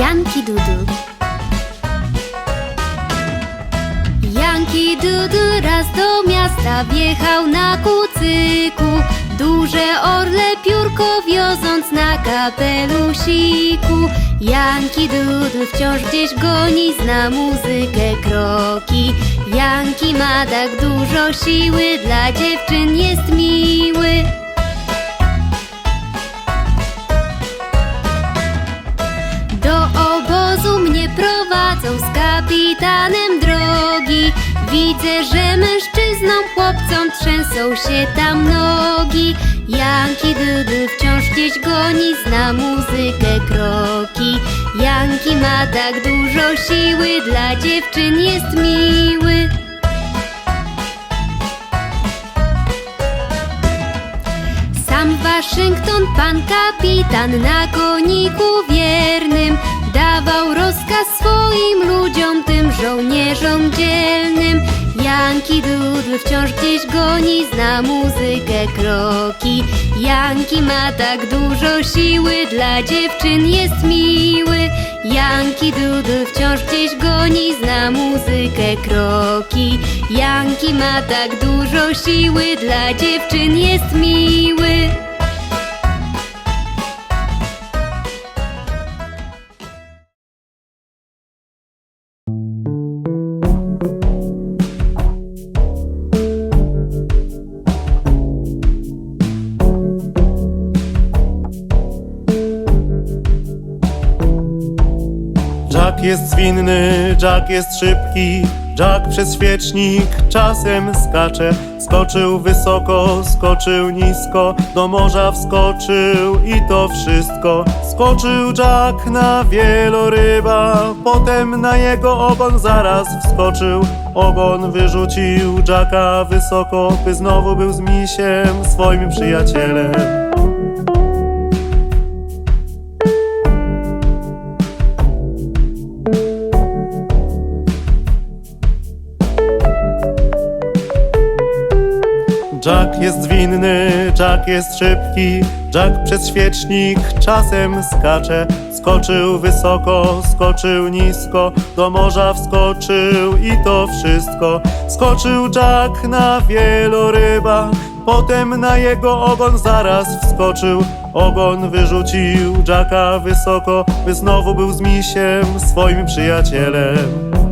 Janki Dudu. Janki Dudu raz do miasta wjechał na kucyku. Duże orle piórko wioząc na kapelusiku. Janki Dudu wciąż gdzieś goni, zna muzykę kroki. Janki ma tak dużo siły, dla dziewczyn jest miły Widzę, że mężczyznom, chłopcom trzęsą się tam nogi. Janki Dudu wciąż gdzieś goni, zna muzykę kroki. Janki ma tak dużo siły, dla dziewczyn jest miły. Sam Waszyngton, pan kapitan na koniku wiernym Dawał rozkaz swoim ludziom, tym żołnierzom dzielnym Janki Dudl wciąż gdzieś goni, zna muzykę kroki. Janki ma tak dużo siły, dla dziewczyn jest miły. Janki Dudl wciąż gdzieś goni, zna muzykę kroki. Janki ma tak dużo siły, dla dziewczyn jest miły jest zwinny, Jack jest szybki, Jack przez świecznik czasem skacze. Skoczył wysoko, skoczył nisko, do morza wskoczył i to wszystko. Skoczył Jack na wieloryba, potem na jego ogon zaraz wskoczył. Ogon wyrzucił Jacka wysoko, by znowu był z misiem swoim przyjacielem. Jack jest zwinny, Jack jest szybki, Jack przez świecznik czasem skacze. Skoczył wysoko, skoczył nisko, do morza wskoczył i to wszystko. Skoczył Jack na wieloryba, potem na jego ogon zaraz wskoczył. Ogon wyrzucił Jacka wysoko, by znowu był z misiem swoim przyjacielem.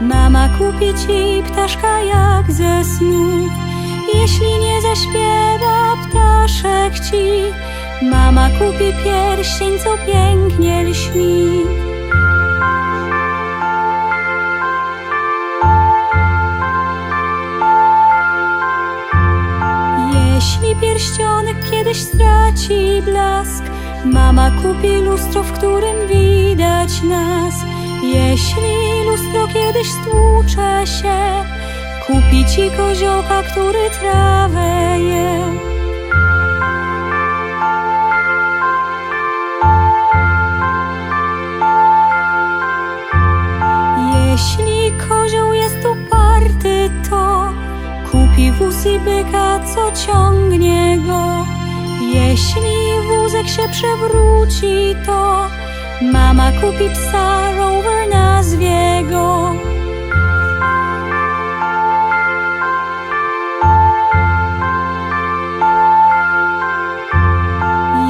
Mama kupi ci ptaszka jak ze snów. Jeśli nie zaśpiewa ptaszek ci, mama kupi pierścień, co pięknie lśni. Jeśli pierścionek kiedyś straci blask, mama kupi lustro, w którym widać nas. Jeśli lustro kiedyś stłucze się, kupi ci koziołka, który trawę je. Jeśli kozioł jest uparty, to kupi wóz i byka, co ciągnie go. Jeśli wózek się przewróci, to mama kupi psa, rower nazwie go.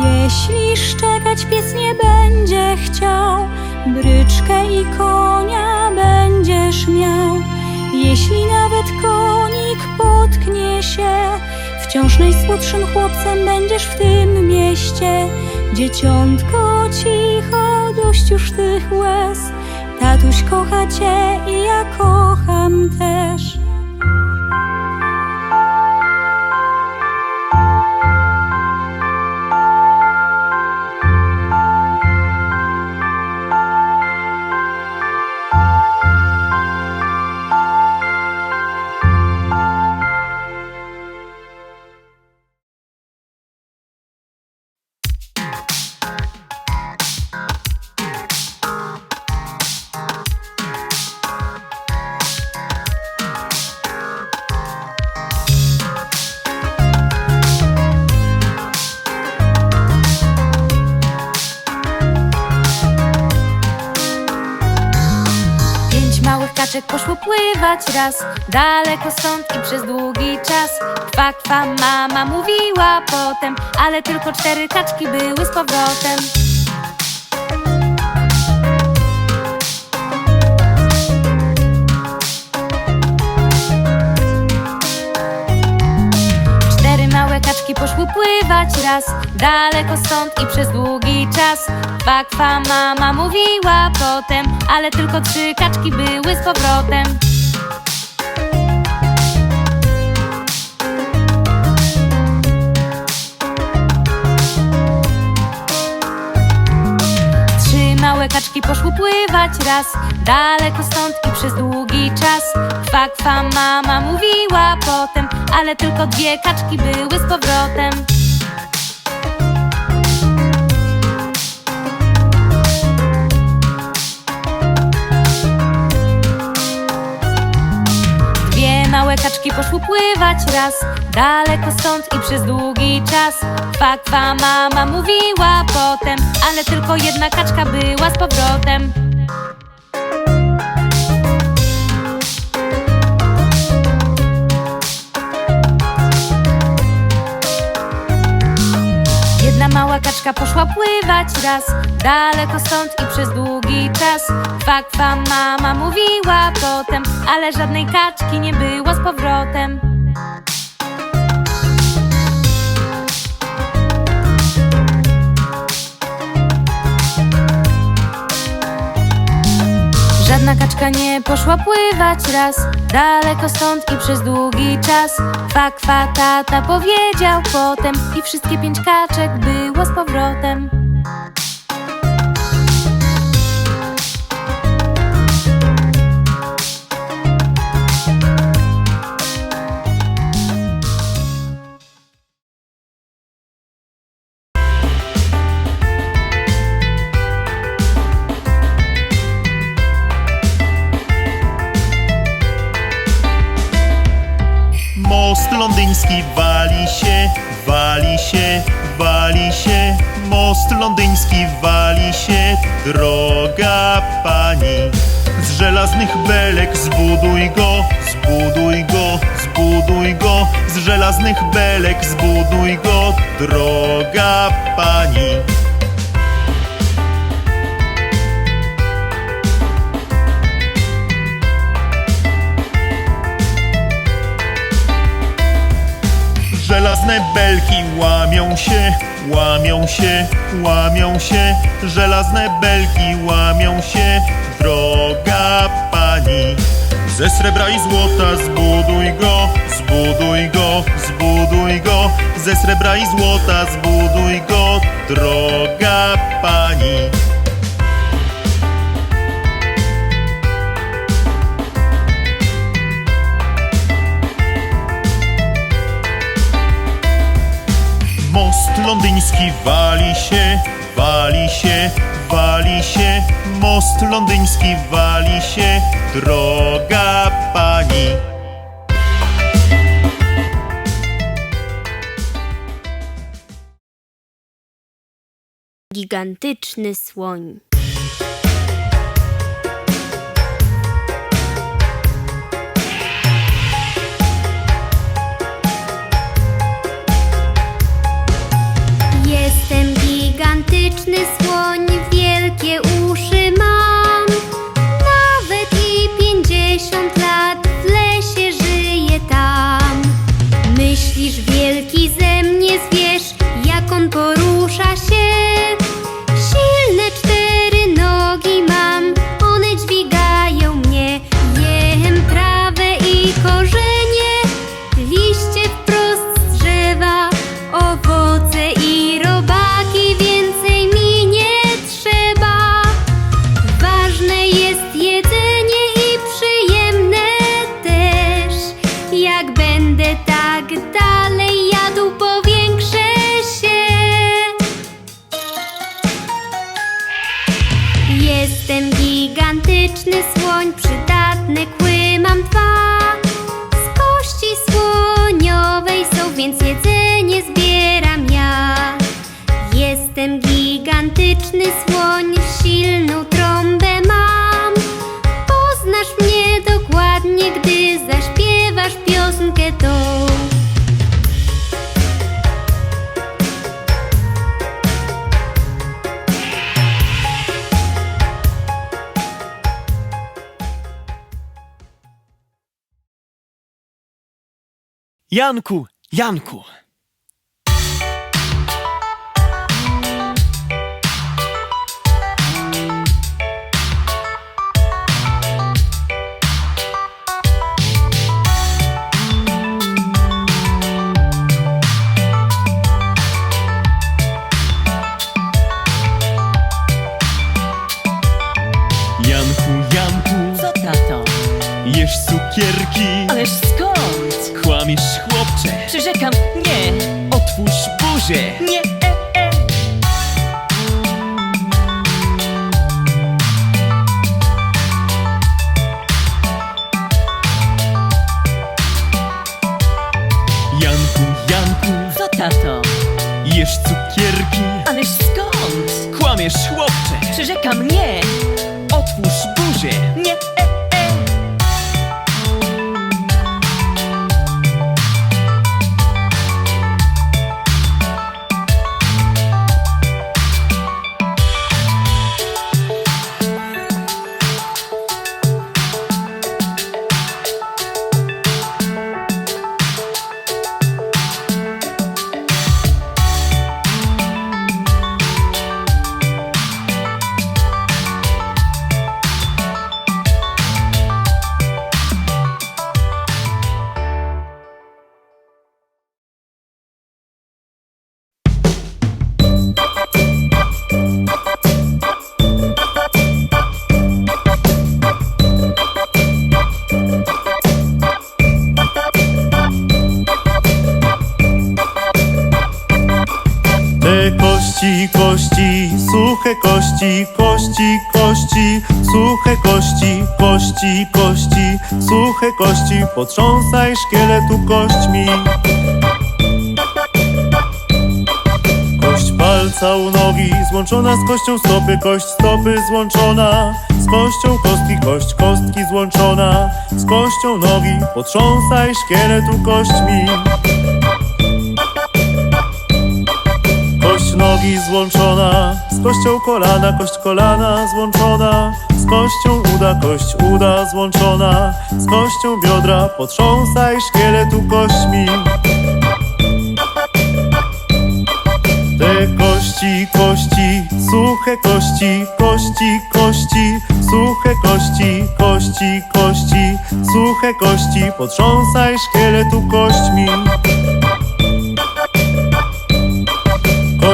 Jeśli szczekać pies nie będzie chciał, bryczkę i konia będziesz miał. Jeśli nawet konik potknie się, wciąż najsłodszym chłopcem będziesz w tym mieście. Dzieciątko cicho, dość już tych łez. Tatuś kocha cię i ja kocham też. Kaczek poszło pływać raz Daleko stąd i przez długi czas. Kwa, kwa, mama mówiła potem Ale tylko cztery kaczki były z powrotem pływać raz Daleko stąd i przez długi czas. Kwa, kwa, mama mówiła potem Ale tylko trzy kaczki były z powrotem. Małe kaczki poszły pływać raz Daleko stąd i przez długi czas. Kwa, mama mówiła potem Ale tylko dwie kaczki były z powrotem poszły pływać raz Daleko stąd i przez długi czas. Kwa, kwa, mama mówiła potem Ale tylko jedna kaczka była z powrotem mała kaczka poszła pływać raz Daleko stąd i przez długi czas. Kwa, mama mówiła potem Ale żadnej kaczki nie było z powrotem Żadna kaczka nie poszła pływać raz Daleko stąd i przez długi czas. Kwa, kwa, tata powiedział potem I wszystkie pięć kaczek było z powrotem Most londyński wali się, wali się, wali się. Most londyński wali się, droga pani. Z żelaznych belek zbuduj go, zbuduj go, zbuduj go. Z żelaznych belek zbuduj go, droga pani. Żelazne belki łamią się, łamią się, łamią się. Żelazne belki łamią się, droga pani. Ze srebra i złota zbuduj go, zbuduj go, zbuduj go. Ze srebra i złota zbuduj go, droga pani. Londyński wali się, wali się, wali się. Most londyński wali się, droga pani. Gigantyczny słoń. Jestem gigantyczny słoń, przydatne kły mam dwa. Z kości słoniowej są, więc jedzenie Janku, Janku. Janku, Janku, Co tato? jesz cukierki. Buzię. nie, e, e. Janku, Janku, Co tato? jesz cukierki. Ależ skąd? Kłamiesz, chłopcze. Przyrzekam, nie, Otwórz buzię. nie, e, kości, kości, suche kości, kości, kości, suche kości, kości, kości, suche kości, potrząsaj szkieletu kośćmi. Kość palca u nogi, złączona z kością stopy, kość stopy złączona, z kością kostki, kość kostki złączona, z kością nogi, potrząsaj szkieletu kośćmi. Nogi złączona, z kością kolana, kość kolana złączona, z kością uda, kość uda złączona, z kością biodra, potrząsaj szkieletu kośćmi. Te kości, kości, suche kości, kości, kości, suche kości, kości, kości, suche kości, potrząsaj szkieletu kośćmi.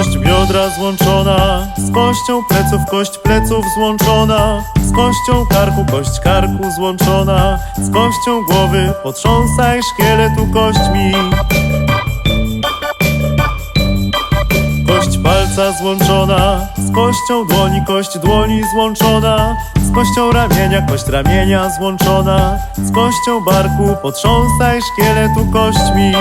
Kość biodra złączona, z kością pleców, kość pleców złączona, z kością karku, kość karku złączona, z kością głowy, potrząsaj szkieletu kośćmi. Kość palca złączona, z kością dłoni, kość dłoni złączona, z kością ramienia, kość ramienia złączona, z kością barku, potrząsaj szkieletu kośćmi.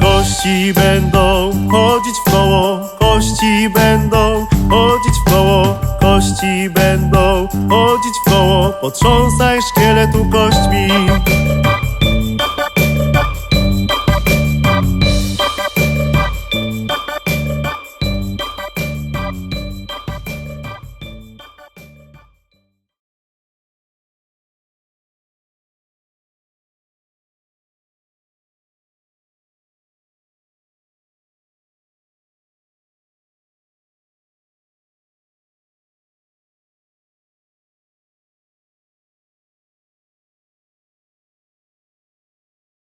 Kości będą chodzić w koło, kości będą chodzić w koło, kości będą chodzić w koło, potrząsaj szkieletu kośćmi.